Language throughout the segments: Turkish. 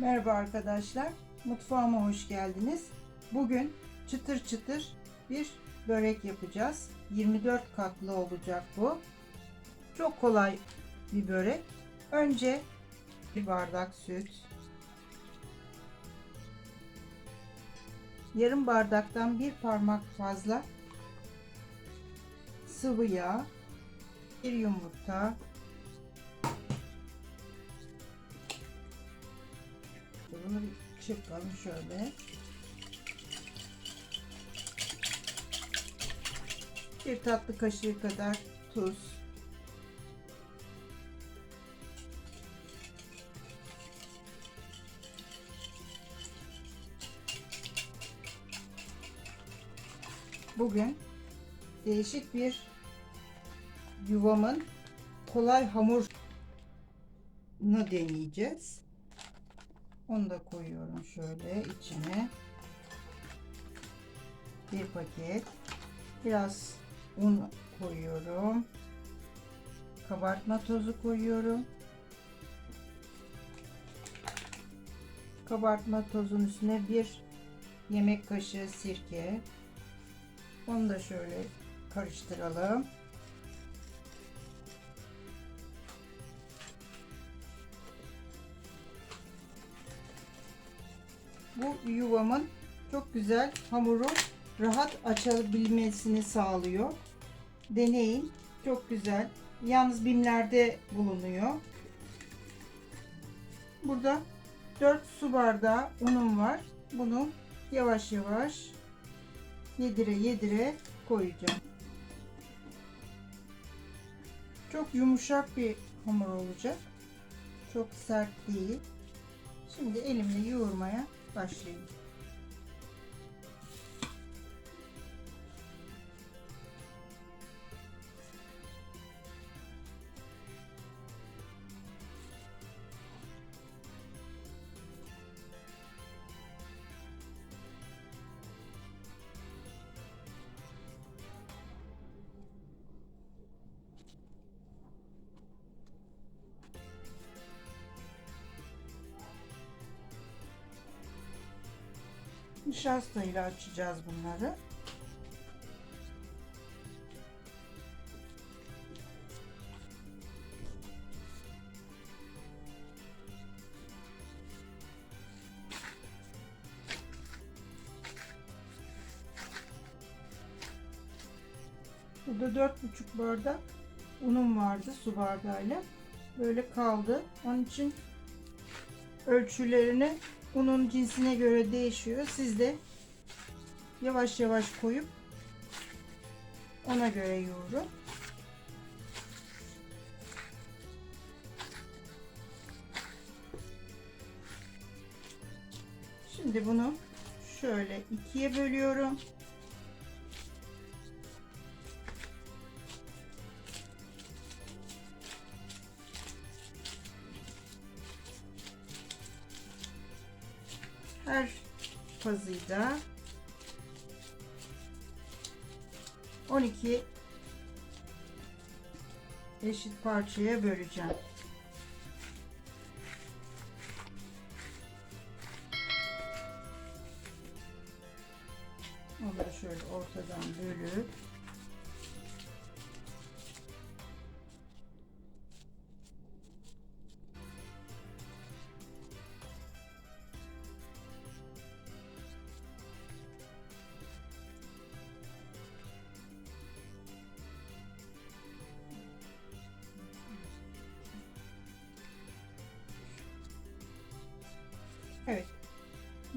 Merhaba arkadaşlar. Mutfağıma hoş geldiniz. Bugün çıtır çıtır bir börek yapacağız. 24 katlı olacak bu. Çok kolay bir börek. Önce bir bardak süt. Yarım bardaktan bir parmak fazla sıvı yağ, bir yumurta, Çırpalım şöyle. Bir tatlı kaşığı kadar tuz. Bugün değişik bir yuvamın kolay hamurunu deneyeceğiz. Onu da koyuyorum şöyle içine. Bir paket. Biraz un koyuyorum. Kabartma tozu koyuyorum. Kabartma tozun üstüne bir yemek kaşığı sirke. Onu da şöyle karıştıralım. Bu yuvamın çok güzel hamuru rahat açabilmesini sağlıyor. Deneyin. Çok güzel. Yalnız bimlerde bulunuyor. Burada 4 su bardağı unum var. Bunu yavaş yavaş yedire yedire koyacağım. Çok yumuşak bir hamur olacak. Çok sert değil. Şimdi elimle yoğurmaya Achei. Nişasta ile açacağız bunları. Burada dört buçuk bardak unum vardı su bardağıyla. Böyle kaldı. Onun için ölçülerini unun cinsine göre değişiyor. Siz de yavaş yavaş koyup ona göre yoğurun. Şimdi bunu şöyle ikiye bölüyorum. Pazıyı da 12 eşit parçaya böleceğim. Onları şöyle ortadan bölüp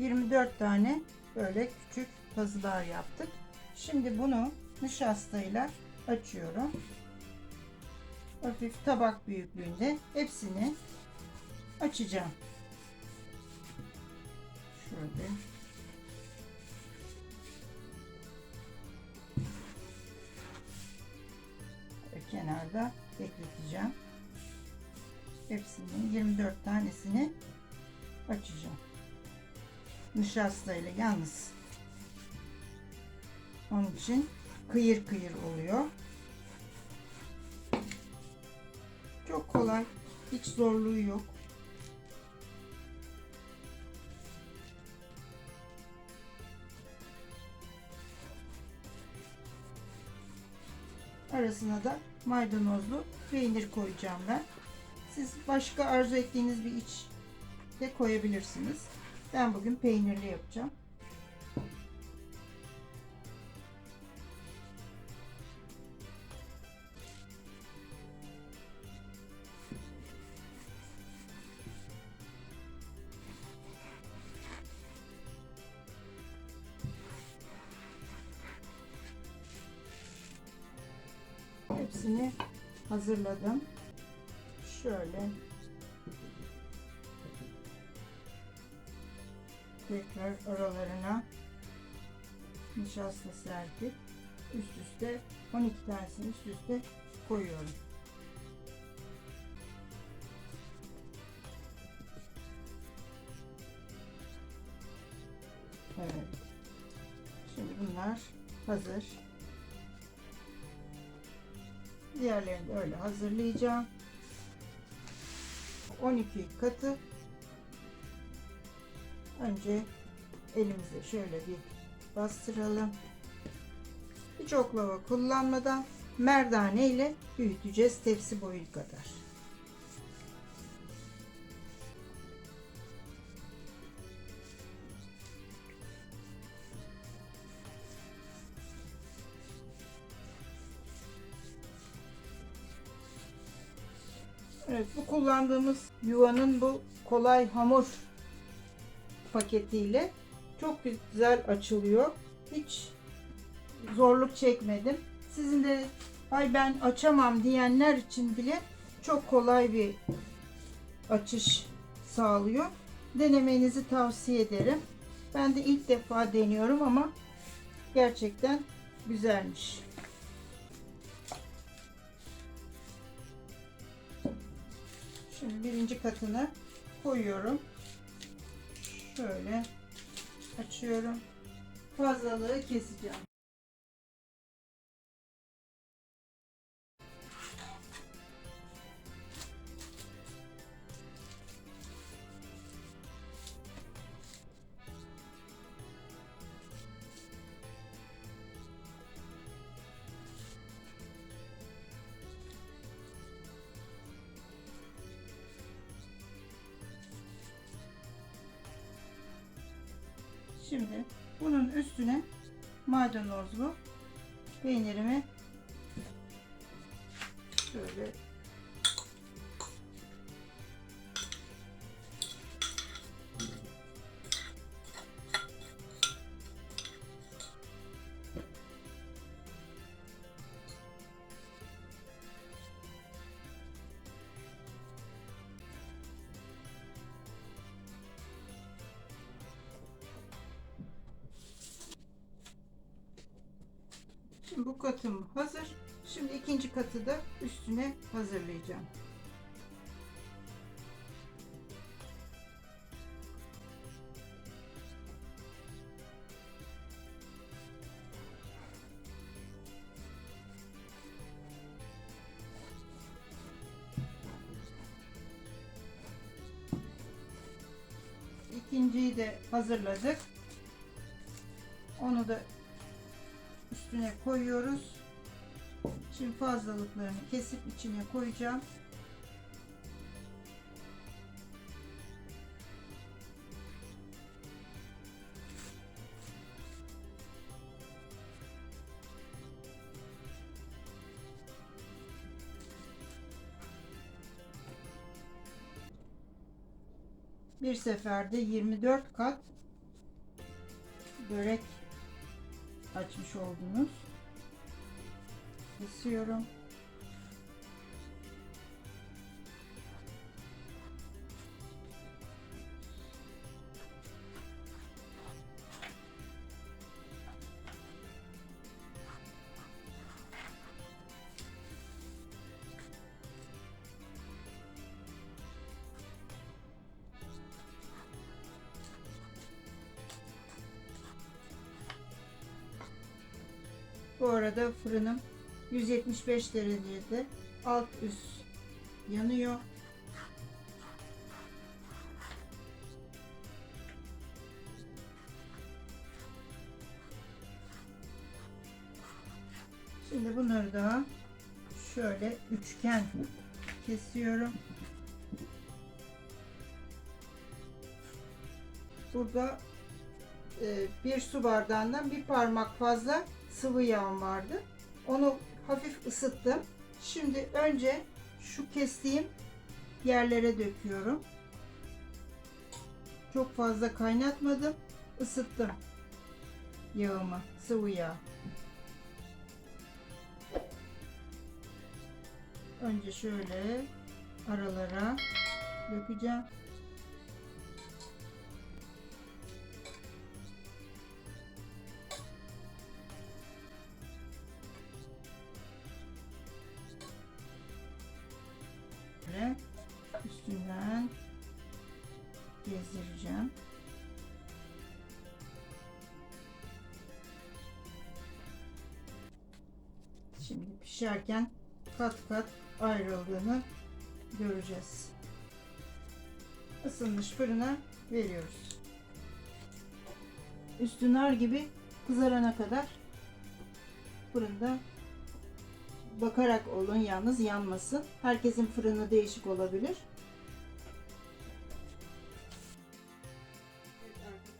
24 tane böyle küçük pazılar yaptık. Şimdi bunu nişastayla açıyorum. Hafif tabak büyüklüğünde hepsini açacağım. Şöyle. Kenarda bekleteceğim. Hepsini 24 tanesini açacağım nişasta ile yalnız. Onun için kıyır kıyır oluyor. Çok kolay. Hiç zorluğu yok. Arasına da maydanozlu peynir koyacağım ben. Siz başka arzu ettiğiniz bir iç de koyabilirsiniz. Ben bugün peynirli yapacağım. Hepsini hazırladım. Şöyle tekrar aralarına nişasta serpip üst üste 12 tanesini üst üste koyuyorum. Evet. Şimdi bunlar hazır. Diğerlerini de öyle hazırlayacağım. 12 katı önce elimizle şöyle bir bastıralım. Hiç oklava kullanmadan merdane ile büyüteceğiz tepsi boyu kadar. Evet bu kullandığımız yuvanın bu kolay hamur paketiyle çok güzel açılıyor. Hiç zorluk çekmedim. Sizin de ay ben açamam diyenler için bile çok kolay bir açış sağlıyor. Denemenizi tavsiye ederim. Ben de ilk defa deniyorum ama gerçekten güzelmiş. Şimdi birinci katını koyuyorum. Şöyle açıyorum. Fazlalığı keseceğim. Şimdi bunun üstüne maydanozlu peynirimi Şimdi bu katım hazır. Şimdi ikinci katı da üstüne hazırlayacağım. İkinciyi de hazırladık. Onu da üstüne koyuyoruz. Şimdi fazlalıklarını kesip içine koyacağım. Bir seferde 24 kat börek açmış oldunuz. Kesiyorum. Bu arada fırınım 175 derecede alt üst yanıyor. Şimdi bunları da şöyle üçgen kesiyorum. Burada e, bir su bardağından bir parmak fazla sıvı yağım vardı. Onu hafif ısıttım. Şimdi önce şu kestiğim yerlere döküyorum. Çok fazla kaynatmadım. ısıttım yağımı, sıvı yağ. Önce şöyle aralara dökeceğim. Pişerken kat kat ayrıldığını göreceğiz. Isınmış fırına veriyoruz. Üstü nar gibi kızarana kadar fırında bakarak olun yalnız yanmasın. Herkesin fırını değişik olabilir.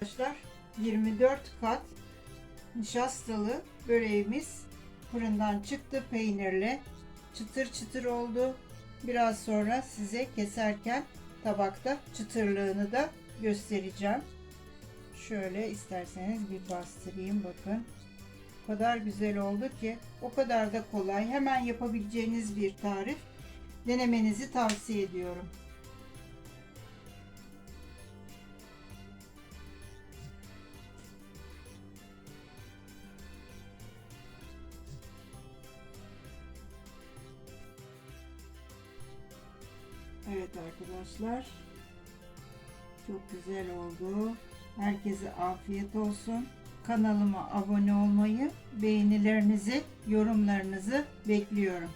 Arkadaşlar 24 kat nişastalı böreğimiz fırından çıktı peynirli. Çıtır çıtır oldu. Biraz sonra size keserken tabakta çıtırlığını da göstereceğim. Şöyle isterseniz bir bastırayım bakın. O kadar güzel oldu ki o kadar da kolay. Hemen yapabileceğiniz bir tarif. Denemenizi tavsiye ediyorum. Evet arkadaşlar. Çok güzel oldu. Herkese afiyet olsun. Kanalıma abone olmayı, beğenilerinizi, yorumlarınızı bekliyorum.